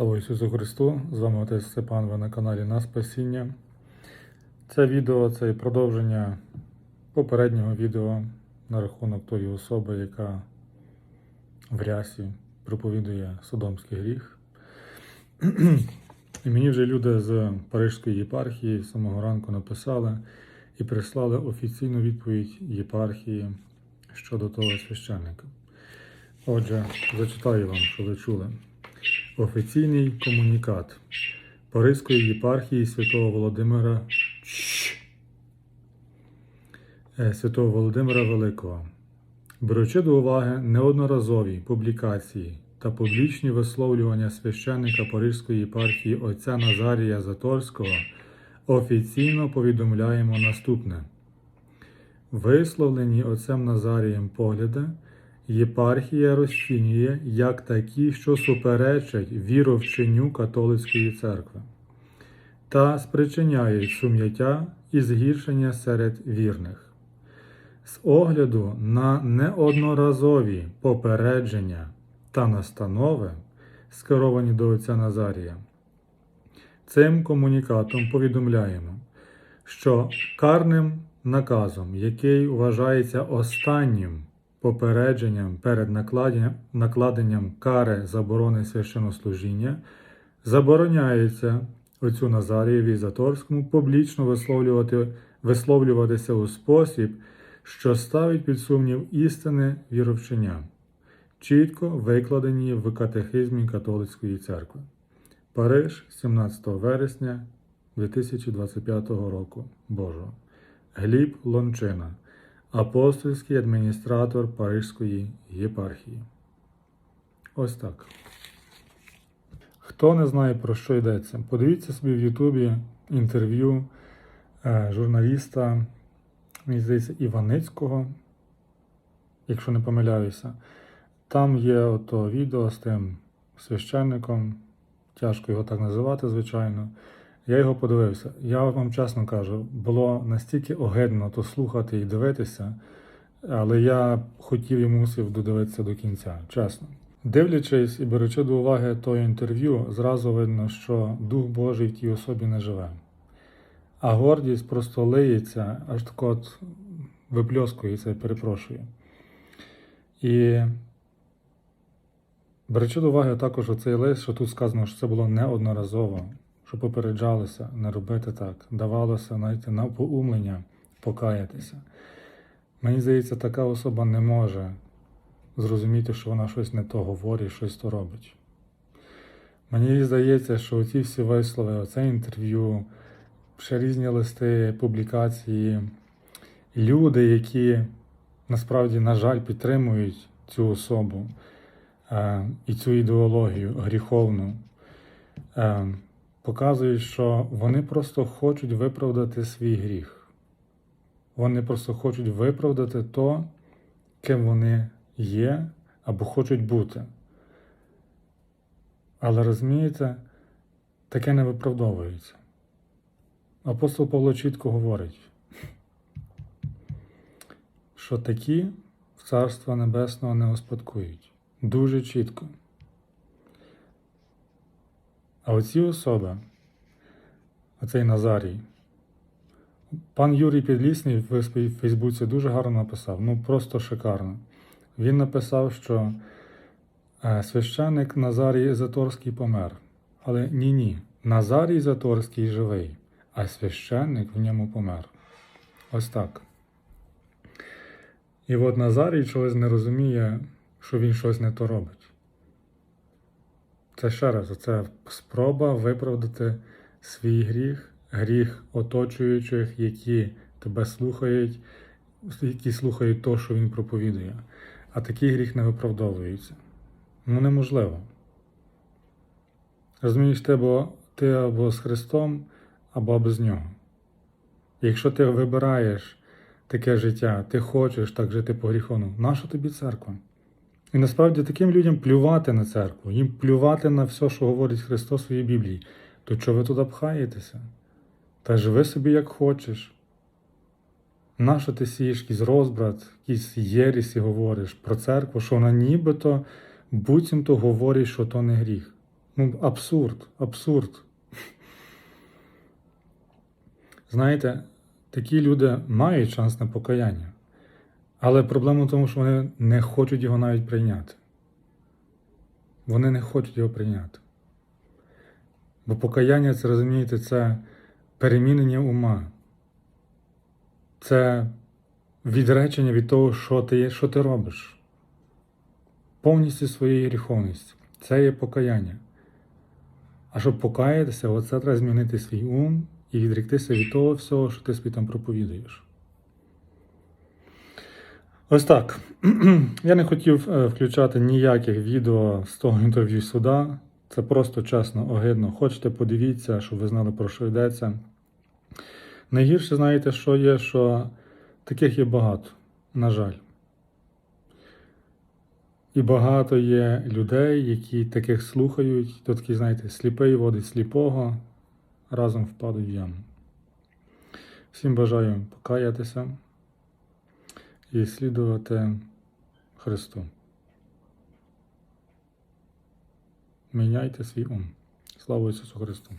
Слава Ісусу Христу! З вами отець Степан, ви на каналі На Спасіння. Це відео це продовження попереднього відео на рахунок тої особи, яка в рясі проповідує Содомський гріх. І мені вже люди з Парижської єпархії самого ранку написали і прислали офіційну відповідь єпархії щодо того священника. Отже, зачитаю вам, що ви чули. Офіційний комунікат Паризької єпархії Святого Володимира Е, Святого Володимира Великого. Беручи до уваги неодноразові публікації та публічні висловлювання священника Паризької єпархії отця Назарія Заторського, офіційно повідомляємо наступне. Висловлені отцем Назарієм погляди єпархія розцінює як такі, що суперечать віровченню католицької церкви та спричиняють сум'яття і згіршення серед вірних. З огляду на неодноразові попередження та настанови, скеровані до отця Назарія, цим комунікатом повідомляємо, що карним наказом, який вважається останнім попередженням перед накладенням, кари заборони священнослужіння, забороняється отцю Назарієві Заторському публічно висловлювати, висловлюватися у спосіб, що ставить під сумнів істини віровчення, чітко викладені в катехизмі католицької церкви. Париж, 17 вересня 2025 року Божого. Гліб Лончина, апостольський адміністратор Парижської єпархії. Ось так. Хто не знає про що йдеться, подивіться собі в Ютубі інтерв'ю е, журналіста, мені здається, Іваницького, якщо не помиляюся. Там є ото відео з тим священником, тяжко його так називати, звичайно. Я його подивився. Я вам чесно кажу, було настільки огидно то слухати і дивитися, але я хотів і мусив додивитися до кінця, чесно. Дивлячись і беручи до уваги то інтерв'ю, зразу видно, що Дух Божий в тій особі не живе. А гордість просто лиється, аж так от випльоскується, перепрошую. І беручи до уваги також оцей лист, що тут сказано, що це було неодноразово, що попереджалося не робити так, давалося навіть на поумлення покаятися. Мені здається, така особа не може зрозуміти, що вона щось не то говорить, щось то робить. Мені здається, що оці всі вислови, оце інтерв'ю, ще різні листи, публікації, люди, які насправді, на жаль, підтримують цю особу е, і цю ідеологію гріховну, е, показують, що вони просто хочуть виправдати свій гріх. Вони просто хочуть виправдати то, ким вони є або хочуть бути. Але розумієте, таке не виправдовується. Апостол Павло чітко говорить, що такі в Царство Небесного не успадкують. Дуже чітко. А оці особи, оцей Назарій, пан Юрій Підлісний в своїй Фейсбуці дуже гарно написав, ну просто шикарно. Він написав, що е, священник Назарій Заторський помер. Але ні-ні, Назарій Заторський живий, а священник в ньому помер. Ось так. І от Назарій чогось не розуміє, що він щось не то робить. Це ще раз, це спроба виправдати свій гріх, гріх оточуючих, які тебе слухають, які слухають то, що він проповідує. А такий гріх не виправдовується. Ну неможливо. Розумієш, ти або, ти або з Христом, або без Нього. Якщо ти вибираєш таке життя, ти хочеш так жити по гріхону, наша тобі церква? І насправді таким людям плювати на церкву, їм плювати на все, що говорить Христос у своїй Біблії. То чого ви туди пхаєтеся? Та живи собі як хочеш. Нащо ти сієш якийсь розбрат, якісь єрісі говориш про церкву, що вона нібито буцімто говорить, що то не гріх. Ну, абсурд, абсурд. Знаєте, такі люди мають шанс на покаяння. Але проблема в тому, що вони не хочуть його навіть прийняти. Вони не хочуть його прийняти. Бо покаяння, це розумієте, це перемінення ума. Це відречення від того, що ти, що ти робиш. Повністю своєї гріховності. Це є покаяння. А щоб покаятися, оце треба змінити свій ум і відріктися від того всього, що ти собі там проповідуєш. Ось так. Я не хотів е, включати ніяких відео з того інтерв'ю суда. Це просто чесно, огидно. Хочете, подивіться, щоб ви знали, про що йдеться. Найгірше, знаєте, що є, що таких є багато, на жаль. І багато є людей, які таких слухають, то такий, знаєте, сліпий водить сліпого, разом впадуть в яму. Всім бажаю покаятися і слідувати Христу. Міняйте свій ум. Слава Ісусу Христу!